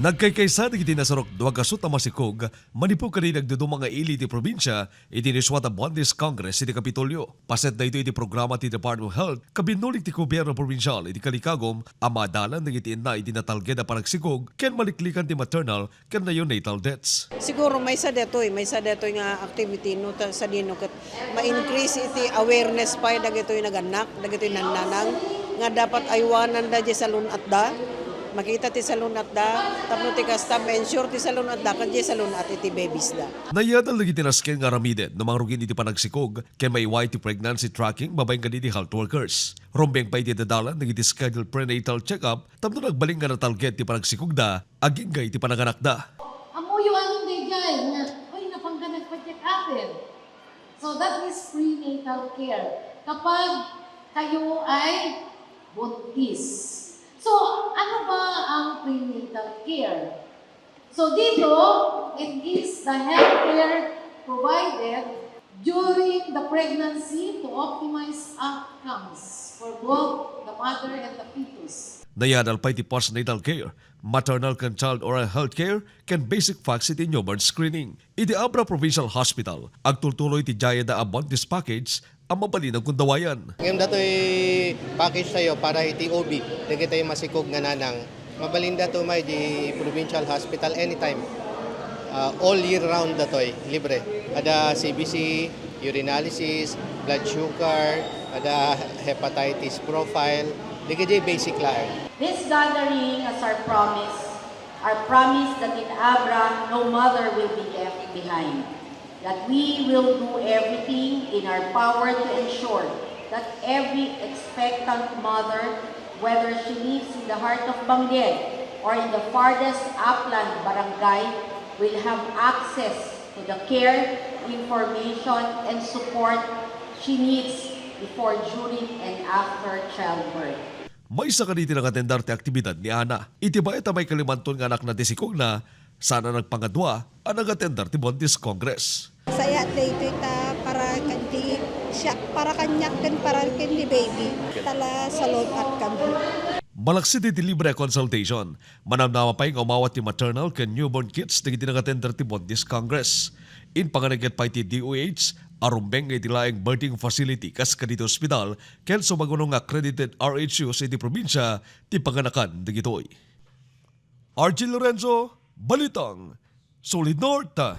Nagkaykaysa iti nasarok duwag kasot na masikog, manipo kani nagdudo mga ili ti probinsya, iti niswat ang Bondis Congress iti Kapitolyo. Paset na ito iti programa ti Department of Health, kabinulik ti gobyerno provinsyal iti kalikagom, ang madalan ng iti na iti natalged na panagsikog, ken maliklikan ti maternal, ken neonatal deaths. Siguro may sa detoy, may sa detoy nga activity no ta, sa dino kat ma-increase iti awareness pa dagitoy naganak, dagitoy nananang nga dapat aywanan da di salon at da. Makita ti salon at da, tapno ti kasta ensure ti salon at da kan di salon at iti babies da. Nayadal lagi tinasken nga ramiden na mga rugin iti panagsikog, ken may ti pregnancy tracking babaeng kanidi health workers. Rombeng pa iti dadalan ng iti scheduled prenatal check-up, tapno nagbaling nga natalged ti panagsikog da, aging iti pananganak da. Amuyo ang hindi dyan na, uy, napangganag pa check upin. So that is prenatal care. Kapag kayo ay buntis. So, ano ba ang prenatal care? So dito, it is the healthcare provided during the pregnancy to optimize outcomes for both the mother and the fetus. Nayadal pa iti postnatal care, maternal and child oral health care, ken basic vaccine newborn screening. Iti Abra Provincial Hospital, agtultuloy ti Jaya da Abontis Package, ang mabalin ng kundawayan. Ngayon dato'y package tayo para iti OB. Dagi tayo masikog nga nanang. Mabalinda to may di provincial hospital anytime. Uh, all year round dato'y libre. Ada CBC, urinalysis, blood sugar, ada hepatitis profile. Dagi di basic lang. This gathering as our promise, our promise that in Abra no mother will be left behind. That we will do everything in our power to ensure that every expectant mother, whether she lives in the heart of Bangged or in the farthest upland barangay, will have access to the care, information, and support she needs before, during, and after childbirth. May isa kaniti ng atendar ti aktibidad ni Ana. Iti ba ita may kalimanton nga anak na tisikog na, sana nagpangadwa ang nag-atendar ti Bontis Congress. Saya dito ta para kanti siya para kanyak din para kanti baby. Tala sa loob at kami. Malaksid iti libre consultation. Manamnama pa yung umawat ti maternal ken newborn kits na itinangatender ti Bontis Congress. In panganagat pa iti DOH, arumbeng iti laing birthing facility kas kadito ospital ken sumagunong accredited RHU sa iti probinsya ti panganakan digitoy. RG Lorenzo, Balitang, Solid Norte.